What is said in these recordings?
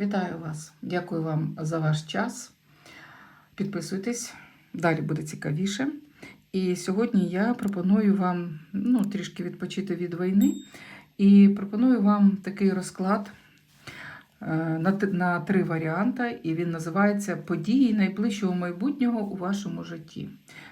Вітаю вас! Дякую вам за ваш час. Підписуйтесь, далі буде цікавіше. І сьогодні я пропоную вам ну, трішки відпочити від війни і пропоную вам такий розклад е, на, три варіанти, і він називається Події найближчого майбутнього у вашому житті.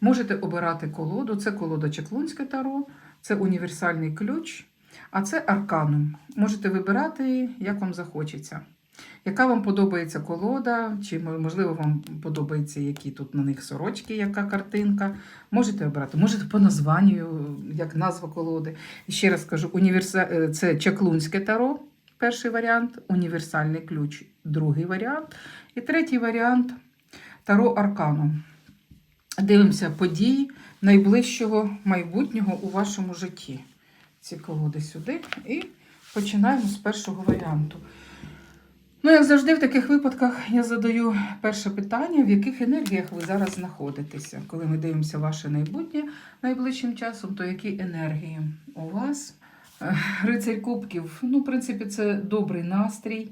Можете обирати колоду, це колода Чаклунське таро, це універсальний ключ, а це арканум. Можете вибирати, як вам захочеться. Яка вам подобається колода, чи можливо вам подобається, які тут на них сорочки, яка картинка. Можете обрати, можете по названню, як назва колоди. Ще раз кажу, універса... е, це Чаклунське таро, перший варіант, універсальний ключ, другий варіант. І третій варіант таро Аркану. Дивимося події найближчого майбутнього у вашому житті. Ці колоди сюди. І починаємо з першого варіанту. Ну, як завжди, в таких випадках я задаю перше питання, в яких енергіях ви зараз знаходитеся. Коли ми дивимося ваше майбутнє найближчим часом, то які енергії у вас? Е, Рицарь Кубків, ну, в принципі, це добрий настрій.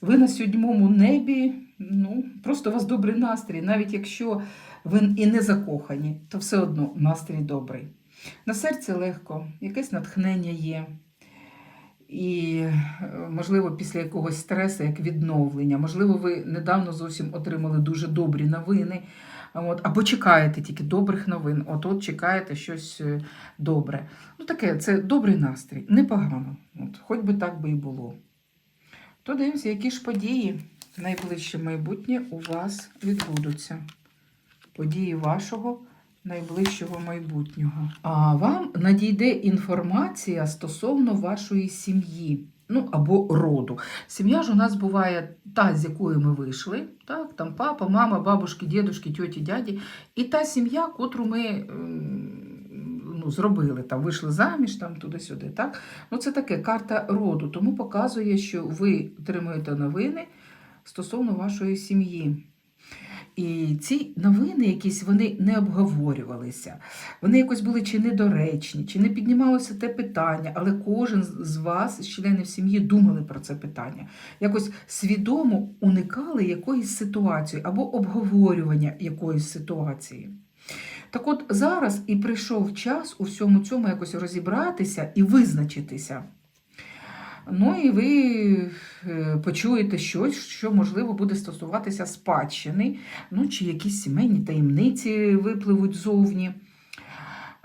Ви на сьомому небі, ну, просто у вас добрий настрій. Навіть якщо ви і не закохані, то все одно настрій добрий. На серце легко, якесь натхнення є. І, е, можливо, після якогось стресу, як відновлення, можливо, ви недавно зовсім отримали дуже добрі новини. От, або чекаєте тільки добрих новин, от от чекаєте щось е, добре. Ну, таке, це добрий настрій, непогано. От, хоч би так би і було. То дивимося, які ж події в найближче майбутнє у вас відбудуться. Події вашого найближчого майбутнього. А вам надійде інформація стосовно вашої сім'ї. Ну, або роду. Sім'я ж у нас буває та, з якої ми вийшли, так, там папа, мама, бабушки, дідушки, тьоті, дяді, і та сім'я, котру ми ем, ну, зробили, там, вийшли заміж, там, туди-сюди. Так? Ну, це таке карта роду, тому показує, що ви отримуєте новини стосовно вашої сім'ї. І ці новини якісь вони не обговорювалися. Вони якось були чи недоречні, чи не піднімалося те питання, але кожен з- вас, членів сім'ї, думали про це питання. Якось свідомо уникали якоїсь ситуації або обговорювання якоїсь ситуації. Так от зараз і прийшов час у всьому цьому якось розібратися і визначитися. Ну і ви е, почуєте щось, що можливо буде стосуватися спадщини, ну чи якісь сімейні таємниці випливуть зовні.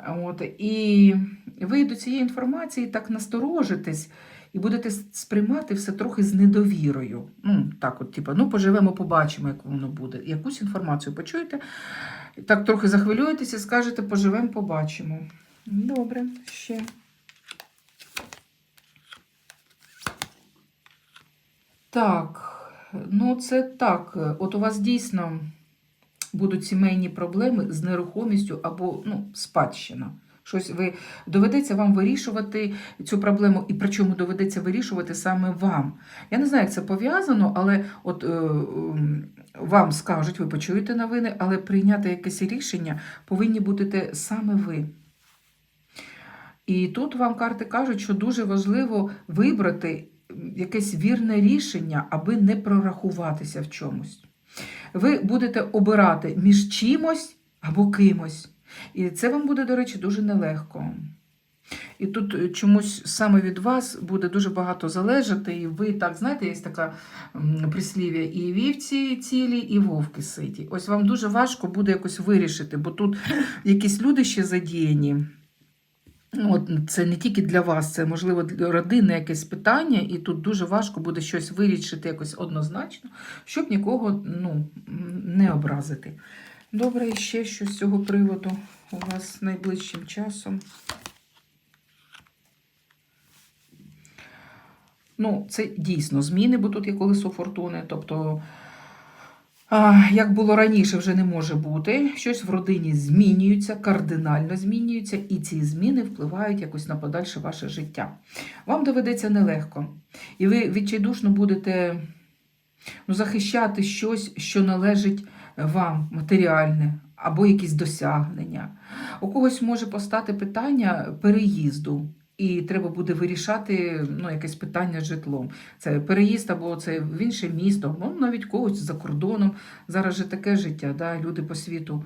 От, і ви до цієї інформації так насторожитесь і будете сприймати все трохи з недовірою. Ну, так, от, типу, ну поживемо, побачимо, як воно буде. Якусь інформацію почуєте, так трохи захвилюєтеся і скажете, поживемо, побачимо. Добре, ще. Так, ну це так. От у вас дійсно будуть сімейні проблеми з нерухомістю або ну, спадщина. Щось ви доведеться вам вирішувати цю проблему, і причому доведеться вирішувати саме вам. Я не знаю, як це пов'язано, але от е, м, вам скажуть, ви почуєте новини, але прийняти якесь рішення повинні будете саме ви. І тут вам карти кажуть, що дуже важливо вибрати якесь вірне рішення, аби не прорахуватися в чомусь. Ви будете обирати між чимось або кимось. І це вам буде, до речі, дуже нелегко. І тут е, чомусь саме від вас буде дуже багато залежати, і ви так, знаєте, є така прислів'я, і вівці цілі, і вовки ситі. Ось вам дуже важко буде якось вирішити, бо тут якісь люди ще задіяні. Ну, От, це не тільки для вас, це можливо для родини якесь питання, і тут дуже важко буде щось вирішити якось однозначно, щоб нікого ну, не образити. Добре, і ще щось з цього приводу у вас найближчим часом. Ну, це дійсно зміни, бо тут є колесо фортуни. Тобто, як було раніше, вже не може бути. Щось в родині змінюється, кардинально змінюється, і ці зміни впливають якось на подальше ваше життя. Вам доведеться нелегко. І ви відчайдушно будете ну, захищати щось, що належить вам, матеріальне, або якісь досягнення. У когось може постати питання переїзду. І треба буде вирішати ну, якесь питання з житлом. Це переїзд або це в інше місто, або навіть когось за кордоном. Зараз же таке життя, да? люди по світу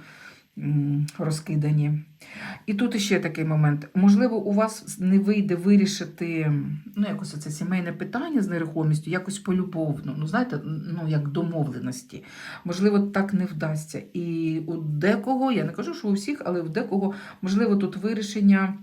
розкидані. І тут іще такий момент. Можливо, у вас не вийде вирішити ну, якось це сімейне питання з нерухомістю, якось полюбовно, ну, знаєте, ну, як домовленості. Можливо, так не вдасться. І у декого, я не кажу, що у всіх, але у декого, можливо, тут вирішення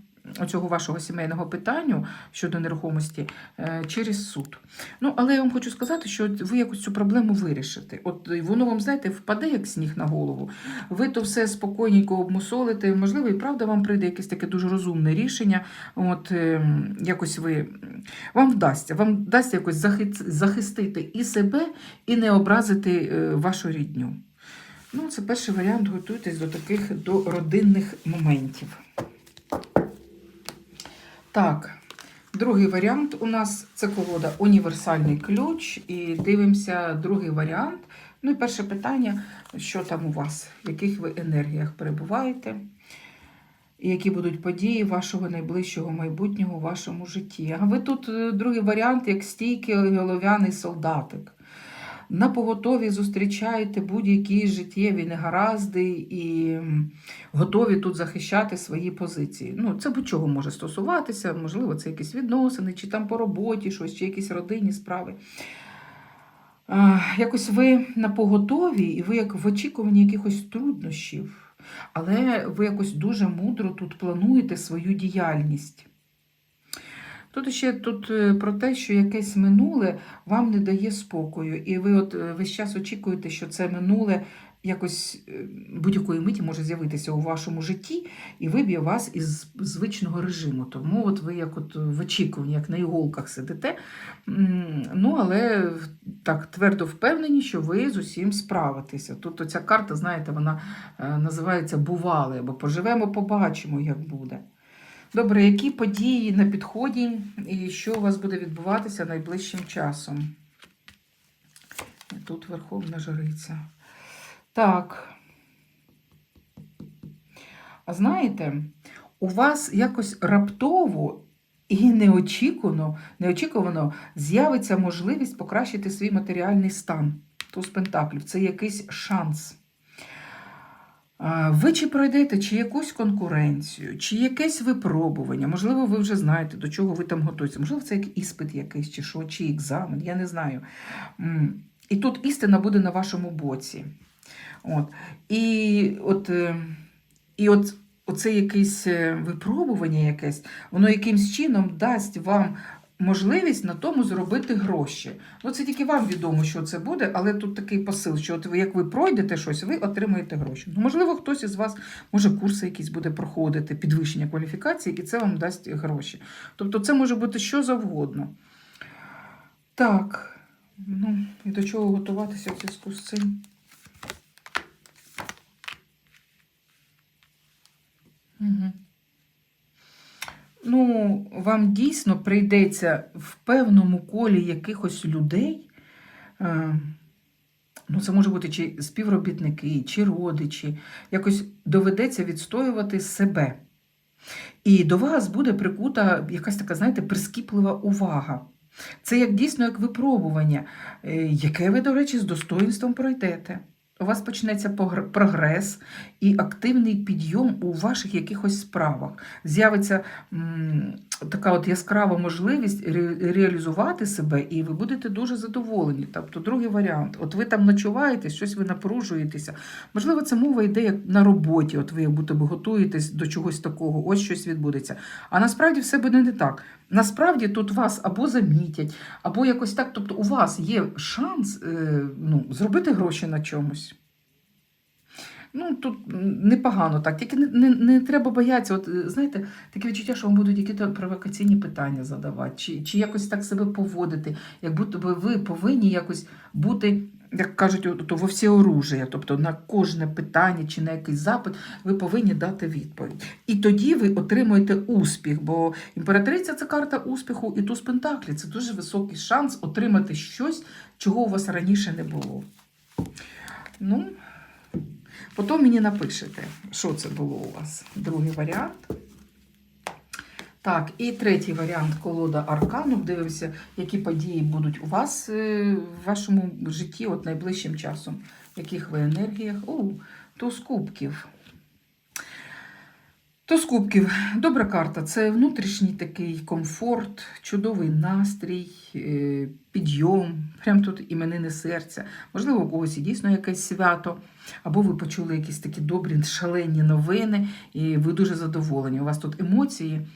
цього вашого сімейного питання щодо нерухомості е, через суд. Ну, але я вам хочу сказати, що ви якось цю проблему вирішите. От воно вам, знаєте, впаде як сніг на голову. Ви то все спокійненько обмусолите. Можливо, і правда вам прийде якесь таке дуже розумне рішення. От е, якось ви вам вдасться, вам вдасться якось захи- захистити і себе, і не образити е, вашу рідню. Ну, це перший варіант. Готуйтесь до таких до родинних моментів. Так, другий варіант у нас це колода універсальний ключ. І дивимося другий варіант. Ну і перше питання: що там у вас, в яких ви енергіях перебуваєте, які будуть події вашого найближчого майбутнього у вашому житті. А ви тут е, другий варіант, як стійкий голов'яний солдатик. На поготові зустрічаєте будь-які життєві негаразди і готові тут захищати свої позиції. Ну, це будь-чого може стосуватися, можливо, це якісь відносини, чи там по роботі щось, чи якісь родинні справи. Якось ви на поготові, і ви як в очікуванні якихось труднощів, але ви якось дуже мудро тут плануєте свою діяльність. Тут ще тут е, про те, що якесь минуле вам не дає спокою, і ви от е, весь час очікуєте, що це минуле якось е, будь-якої миті може з'явитися у вашому житті і виб'є вас із звичного режиму. Тому от ви як от в очікуванні, як на іголках сидите. Ну, але так твердо впевнені, що ви з усім справитеся. Тут оця карта, знаєте, вона називається бували, або поживемо, побачимо, як буде. Добре, які події на підході і що у вас буде відбуватися найближчим часом? Тут Верховна Жриця. Так. А знаєте, у вас якось раптово і неочікувано, неочікувано з'явиться можливість покращити свій матеріальний стан. Туз Пентаклів. Це якийсь шанс. Ви чи пройдете чи якусь конкуренцію, чи якесь випробування, можливо, ви вже знаєте, до чого ви там готуєтеся. Можливо, це як іспит якийсь, чи що, чи екзамен, я не знаю. І тут істина буде на вашому боці. От. І от, е, і от оце якесь е, випробування, якесь, воно якимсь чином дасть вам можливість на тому зробити гроші. Ну, це тільки вам відомо, що це буде, але тут такий посил, що от ви, як ви пройдете щось, ви отримаєте гроші. Ну, можливо, хтось із вас, може, курси якісь буде проходити, підвищення кваліфікації, і це вам дасть гроші. Тобто це може бути що завгодно. Так, ну, і до чого готуватися в зв'язку з цим? Угу. Ну, вам дійсно прийдеться в певному колі якихось людей. е, Ну, це може бути чи співробітники, чи родичі. Якось доведеться відстоювати себе. І до вас буде прикута якась така, знаєте, прискіплива увага. Це як дійсно як випробування, е, яке ви, до речі, з достоїнством пройдете. У вас почнеться прогрес і активний підйом у ваших якихось справах. З'явиться така от яскрава можливість реалізувати себе, і ви будете дуже задоволені. Тобто, другий варіант. От ви там ночуваєте, щось ви напружуєтеся. Можливо, це мова йде як на роботі. От ви як готуєтесь до чогось такого, ось щось відбудеться. А насправді все буде не так. Насправді тут вас або замітять, або якось так. Тобто, у вас є шанс е, ну, зробити гроші на чомусь. Ну, тут непогано так. Тільки не, не, не треба боятися. От, е, знаєте, таке відчуття, що вам будуть якісь провокаційні питання задавати, чи, чи якось так себе поводити, як будто би ви повинні якось бути, як кажуть, то во всеоружие. Тобто на кожне питання чи на якийсь запит ви повинні дати відповідь. І тоді ви отримуєте успіх, бо імператриця це карта успіху, і туз Пентаклі це дуже високий шанс отримати щось, чого у вас раніше не було. Ну, Потім мені напишете, що це було у вас. Другий варіант. Так, і третій варіант колода Аркану. Дивимося, які події будуть у вас е, в вашому житті от найближчим часом. В яких ви енергіях? О, туз кубків. Туз кубків. Добра карта. Це внутрішній такий комфорт, чудовий настрій, е, підйом. Прям тут іменини серця. Можливо, у когось і дійсно якесь свято. Або ви почули якісь такі добрі, шалені новини, і ви дуже задоволені. У вас тут емоції,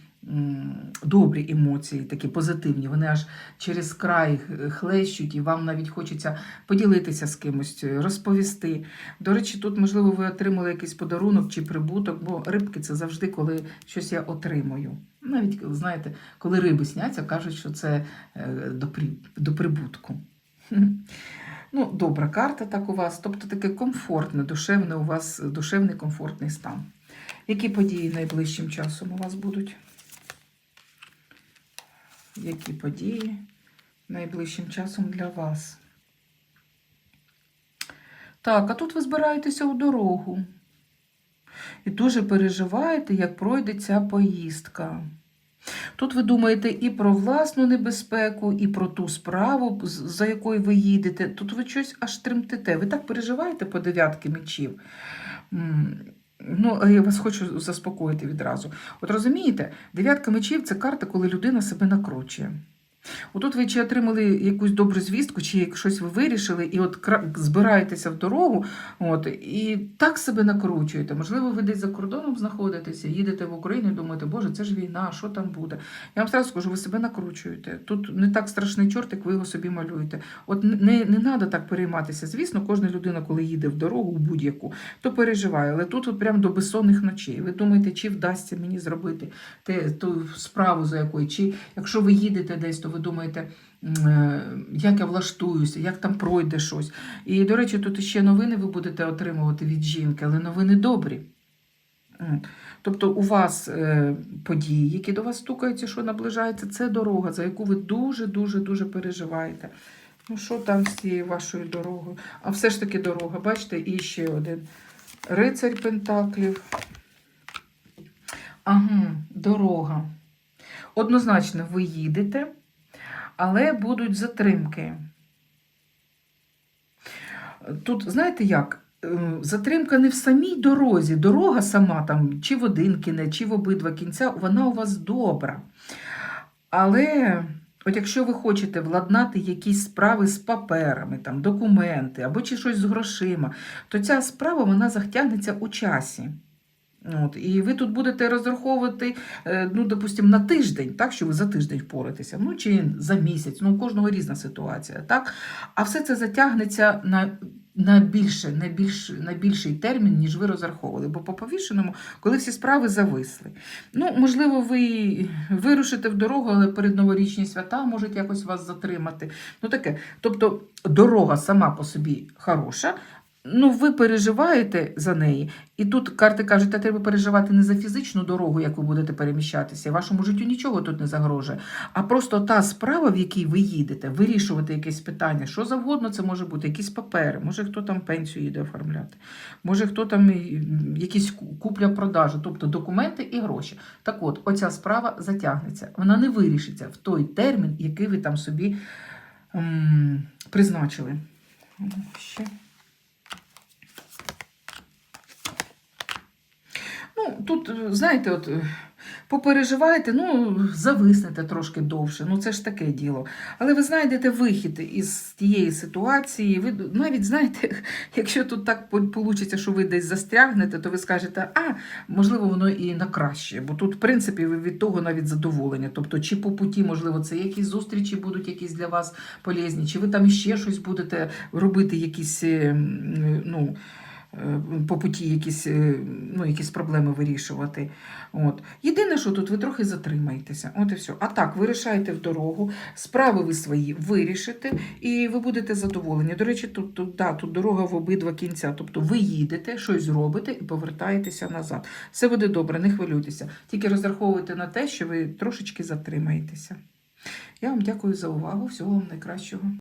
добрі емоції, такі позитивні. Вони аж через край хлещуть, і вам навіть хочеться поділитися з кимось, розповісти. До речі, тут, можливо, ви отримали якийсь подарунок чи прибуток, бо рибки це завжди, коли щось я отримую. Навіть, знаєте, коли риби сняться, кажуть, що це е, до, при, до прибутку. Ну, добра карта так у вас, тобто таке комфортне, душевне у вас, душевний комфортний стан. Які події найближчим часом у вас будуть? Які події найближчим часом для вас? Так, а тут ви збираєтеся у дорогу. І дуже переживаєте, як пройде ця поїздка. Тут ви думаєте і про власну небезпеку, і про ту справу, за якою ви їдете. Тут ви щось аж тремтите. Ви так переживаєте по дев'ятки мечів. Ну, я вас хочу заспокоїти відразу. От розумієте, дев'ятка мечів це карта, коли людина себе накручує. Отут ви чи отримали якусь добру звістку, чи щось ви вирішили, і от збираєтеся в дорогу, от, і так себе накручуєте. Можливо, ви десь за кордоном знаходитеся, їдете в Україну і думаєте, Боже, це ж війна, що там буде? Я вам сразу скажу, ви себе накручуєте. Тут не так страшний чорт, як ви його собі малюєте. От не, не треба так перейматися. Звісно, кожна людина, коли їде в дорогу в будь-яку, то переживає. Але тут от прям до безсонних ночей. Ви думаєте, чи вдасться мені зробити те, ту справу, за якою, чи якщо ви їдете десь, то ви думаєте, е, як я влаштуюся, як там пройде щось. І, до речі, тут ще новини ви будете отримувати від жінки, але новини добрі. Тобто у вас е, події, які до вас стукаються, що наближається, це дорога, за яку ви дуже-дуже дуже переживаєте. Ну, що там з цією вашою дорогою? А все ж таки дорога, бачите, і ще один. Рицарь Пентаклів. Ага, дорога. Однозначно, ви їдете, але будуть затримки. Тут, знаєте як? Е, Затримка не в самій дорозі. Дорога сама, там, чи в один кінець, чи в обидва кінця, вона у вас добра. Але от якщо ви хочете владнати якісь справи з паперами, там, документи або чи щось з грошима, то ця справа вона затягнеться у часі. От, і ви тут будете розраховувати, е, ну, допустимо, на тиждень, так, що ви за тиждень впораєтеся, ну, чи за місяць, ну, у кожного різна ситуація, так? А все це затягнеться на, на, більше, на, більш, на більший термін, ніж ви розраховували. Бо по повішеному, коли всі справи зависли. Ну, можливо, ви вирушите в дорогу, але перед новорічні свята можуть якось вас затримати. Ну, таке. Тобто дорога сама по собі хороша, Ну, ви переживаєте за неї, і тут карти кажуть, та треба переживати не за фізичну дорогу, як ви будете переміщатися. Вашому життю нічого тут не загрожує. А просто та справа, в якій ви їдете, вирішувати якесь питання, що завгодно це може бути, якісь папери, може хто там пенсію їде оформляти, може хто там якісь купля-продажа, тобто документи і гроші. Так от, оця справа затягнеться. Вона не вирішиться в той термін, який ви там собі м, призначили. Ще. Ну, тут, е, знаєте, от е, попереживаєте, ну, зависнете трошки довше. Ну, це ж таке діло. Але ви знайдете вихід із тієї ситуації. Ви навіть знаєте, якщо тут так вийде, що ви десь застрягнете, то ви скажете, а, можливо, воно і на краще. Бо тут, в принципі, ви від того навіть задоволення. Тобто, чи по путі, можливо, це якісь зустрічі будуть якісь для вас полезні, чи ви там іще щось будете робити, якісь, е, ну. Е, По путі якісь, е, ну, якісь проблеми вирішувати. От. Єдине, що тут ви трохи затримаєтеся. От і все. А так, ви рішаєте в дорогу, справи ви свої вирішите, і ви будете задоволені. До речі, тут, тут, да, тут дорога в обидва кінця. Тобто ви їдете, щось зробите і повертаєтеся назад. Все буде добре, не хвилюйтеся. Тільки розраховуйте на те, що ви трошечки затримаєтеся. Я вам дякую за увагу. Всього вам найкращого.